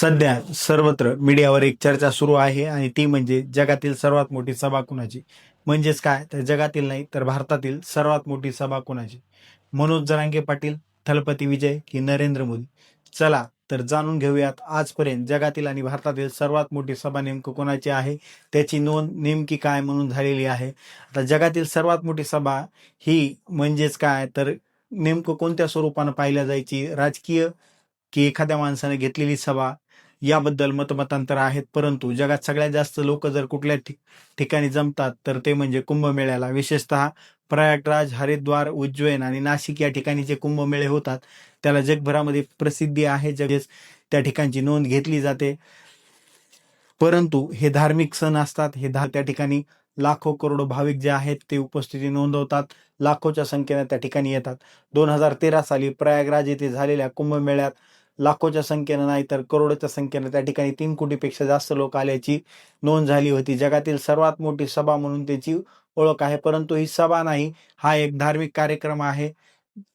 सध्या सर्वत्र मीडियावर एक चर्चा सुरू आहे आणि ती म्हणजे जगातील सर्वात मोठी सभा कुणाची? म्हणजेच काय? तर जगातील नाही तर भारतातील सर्वात मोठी सभा कुणाची? मनोज जरांगे पाटील थलपती विजय की नरेंद्र मोदी? चला तर जाणून घेऊयात आजपर्यंत जगातील आणि भारतातील सर्वात मोठी सभा नेमकं कोणाची आहे? त्याची नोंद नेमकी काय म्हणून झालेली आहे? आता जगातील सर्वात मोठी सभा ही म्हणजेच काय? तर नेमकं कोणत्या स्वरूपानं पाहिल्या जायची? राजकीय की एखाद्या माणसाने घेतलेली सभा याबद्दल मतमतांतर आहेत. परंतु जगात सगळ्यात जास्त लोक जर कुठल्या ठिकाणी जमतात तर ते म्हणजे कुंभमेळ्याला. विशेषतः प्रयागराज हरिद्वार उज्जैन आणि नाशिक या ठिकाणी जे कुंभमेळे होतात त्याला जगभरामध्ये प्रसिद्धी आहे. जगेच त्या ठिकाणची नोंद घेतली जाते. परंतु हे धार्मिक सण असतात. हे धा त्या ठिकाणी लाखो करोडो भाविक जे आहेत ते उपस्थिती नोंदवतात. लाखोच्या संख्येने त्या ठिकाणी येतात. दोन हजार तेरा साली प्रयागराज येथे झालेल्या कुंभमेळ्यात लाखोच्या संख्येनं नाही तर करोडोच्या संख्येनं त्या ठिकाणी तीन कोटीपेक्षा जास्त लोक आल्याची नोंद झाली होती. जगातील सर्वात मोठी सभा म्हणून त्याची ओळख आहे परंतु ही सभा नाही हा एक धार्मिक कार्यक्रम आहे.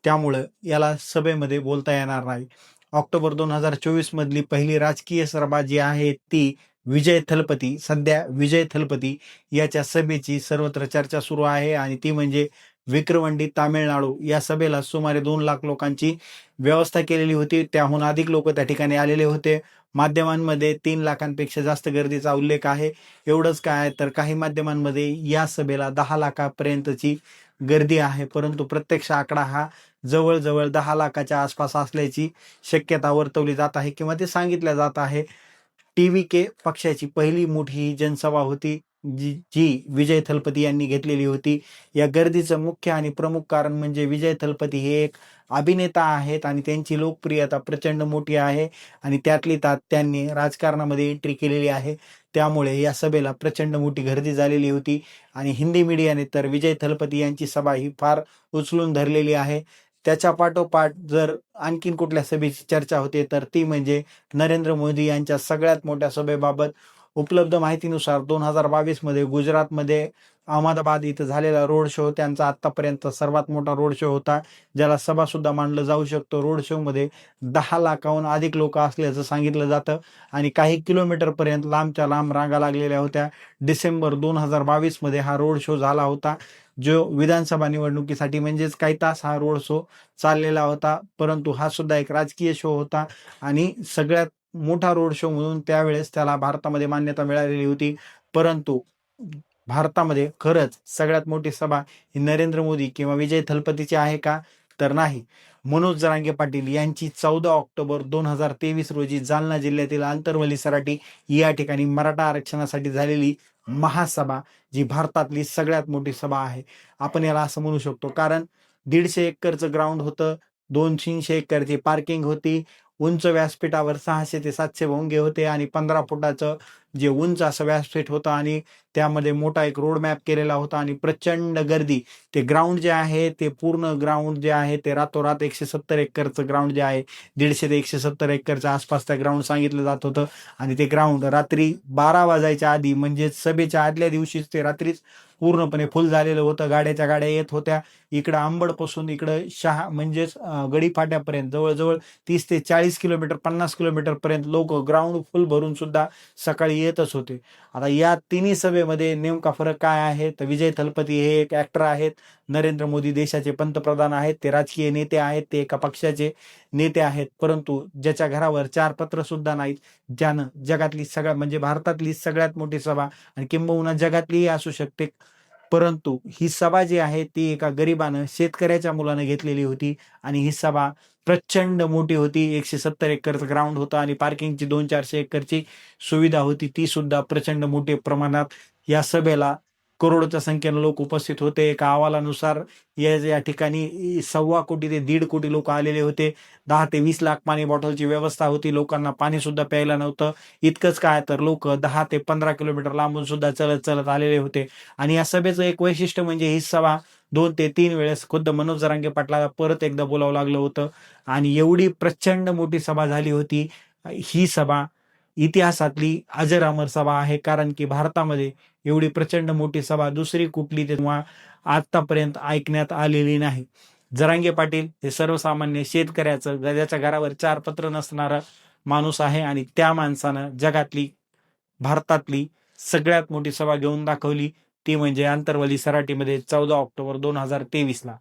त्यामुळं याला सभेमध्ये बोलता येणार नाही. ऑक्टोबर दोन हजार चोवीस मधली पहिली राजकीय सभा जी आहे ती विजय थलपती सध्या विजय थलपती याच्या सभेची सर्वत्र चर्चा सुरू आहे आणि ती म्हणजे विक्रवंडी तामिळनाडू या सभेला सुमारे दोन लाख लोकांची व्यवस्था केलेली होती. त्याहून अधिक लोक त्या ठिकाणी आलेले होते. माध्यमांमध्ये तीन लाखांपेक्षा जास्त गर्दीचा उल्लेख आहे. एवढंच काय तर काही माध्यमांमध्ये या सभेला दहा लाखापर्यंतची गर्दी आहे. परंतु प्रत्यक्ष आकडा हा जवळजवळ दहा लाखाच्या आसपास असल्याची शक्यता वर्तवली जात आहे किंवा ते सांगितलं जात आहे. टी व्ही के पक्षाची पहिली मोठी जनसभा होती. जी जी विजय थलपती यांनी घेतलेली होती. या गर्दीचं मुख्य आणि प्रमुख कारण म्हणजे विजय थलपती हे एक अभिनेता आहेत आणि त्यांची लोकप्रियता प्रचंड मोठी आहे आणि त्यातली त्यात त्यांनी राजकारणामध्ये एंट्री केलेली आहे. त्यामुळे या सभेला प्रचंड मोठी गर्दी झालेली होती आणि हिंदी मीडियाने तर विजय थलपती यांची सभा ही फार उचलून धरलेली आहे. त्याच्या पाठोपाठ जर आणखीन कुठल्या सभेची चर्चा होते तर ती म्हणजे नरेंद्र मोदी यांच्या सगळ्यात मोठ्या सभेबाबत उपलब्ध माहितीनुसार दोन हजार बावीसमध्ये गुजरातमध्ये अहमदाबाद इथं झालेला रोड शो त्यांचा आत्तापर्यंत सर्वात मोठा रोड शो होता ज्याला सभासुद्धा मांडलं जाऊ शकतो. रोड शोमध्ये दहा लाखाहून अधिक लोक असल्याचं सांगितलं जातं आणि काही किलोमीटरपर्यंत लांबच्या लांब रांगा लागलेल्या होत्या. डिसेंबर दोन हजार बावीसमध्ये हा रोड शो झाला होता. जो विधानसभा निवडणुकीसाठी म्हणजेच काही तास हा रोड शो चाललेला होता परंतु हा सुद्धा एक राजकीय शो होता आणि सगळ्यात मोठा रोड शो म्हणून त्यावेळेस त्याला भारतामध्ये मान्यता मिळालेली होती. परंतु भारतामध्ये खरंच सगळ्यात मोठी सभा ही नरेंद्र मोदी किंवा विजय थलपतीची आहे का? तर नाही. मनोज जरांगे पाटील यांची चौदा ऑक्टोबर दोन हजार तेवीस रोजी जालना जिल्ह्यातील आंतरवली सराटी या ठिकाणी मराठा आरक्षणासाठी झालेली महासभा जी भारतातली सगळ्यात मोठी सभा आहे. आपण याला असं म्हणू शकतो. कारण दीडशे एकरचं ग्राउंड होतं दोनशे एकरची पार्किंग होती उंच व्यासपीठावर सहाशे ते सातशे भोंगे होते आणि पंधरा फुटाचं जे उंच असं व्यासपीठ होतं आणि त्यामध्ये मोठा एक रोड मॅप केलेला होता आणि प्रचंड गर्दी. ते ग्राउंड जे आहे ते पूर्ण ग्राउंड जे आहे ते रातोरात एकशे सत्तर एकरचं ग्राउंड जे आहे दीडशे ते एकशे सत्तर एकरच्या आसपास त्या ग्राउंड सांगितलं जात होतं. आणि ते ग्राउंड रात्री बारा वाजायच्या आधी म्हणजे सभेच्या आदल्या दिवशीच ते रात्रीच पूर्णपणे फुल झालेलं होतं. गाड्याच्या गाड्या येत होत्या. इकडं आंबडपासून इकडं शहा म्हणजेच गडीफाट्यापर्यंत जवळजवळ तीस ते चाळीस किलोमीटर पन्नास किलोमीटर पर्यंत लोक ग्राउंड फुल भरून सुद्धा सकाळी येतच होते. आता या तिन्ही सभेमध्ये नेमका फरक काय आहे? तर विजय थलपती हे एक ऍक्टर आहेत. नरेंद्र मोदी देशाचे पंतप्रधान आहेत. ते राजकीय नेते आहेत. ते एका पक्षाचे नेते आहेत. परंतु ज्याच्या घरावर चार पत्र सुद्धा नाहीत ज्यानं जगातली सगळ्या म्हणजे भारतातली सगळ्यात मोठी सभा आणि किंबहुना जगातलीही असू शकते परंतु ही सभा जी आहे ती एका गरिबानं शेतकऱ्याच्या मुलानं घेतलेली होती आणि ही सभा प्रचंड मोठी होती. एकशे सत्तर एकरचं ग्राउंड होतं आणि पार्किंगची दोन चारशे एकरची सुविधा होती. ती सुद्धा प्रचंड मोठ्या प्रमाणात या सभेला करोडच्या संख्येनं लोक उपस्थित होते. एका अहवालानुसार या या ठिकाणी सव्वा कोटी ते दीड कोटी लोक आलेले होते. दहा ते वीस लाख पाणी बॉटलची व्यवस्था होती. लोकांना पाणी सुद्धा प्यायला नव्हतं. इतकंच काय तर लोक दहा ते पंधरा किलोमीटर लांबून सुद्धा चलत चलत आलेले होते. आणि या सभेचं एक वैशिष्ट्य म्हणजे ही सभा दोन ते तीन वेळेस खुद्द मनोज जरांगे पाटलाला परत एकदा बोलावं लागलं होतं. आणि एवढी प्रचंड मोठी सभा झाली होती. ही सभा इतिहासातली अजर अमर सभा आहे. कारण की भारतामध्ये एवढी प्रचंड मोठी सभा दुसरी कुठली तेव्हा आतापर्यंत ऐकण्यात आलेली नाही. जरांगे पाटील हे सर्वसामान्य शेतकऱ्याचं गजाच्या घरावर चार पत्र नसणारा माणूस आहे आणि त्या माणसानं जगातली भारतातली सगळ्यात मोठी सभा घेऊन दाखवली. ती म्हणजे आंतरवली सराटीमध्ये चौदा ऑक्टोबर दोन हजार तेवीसला.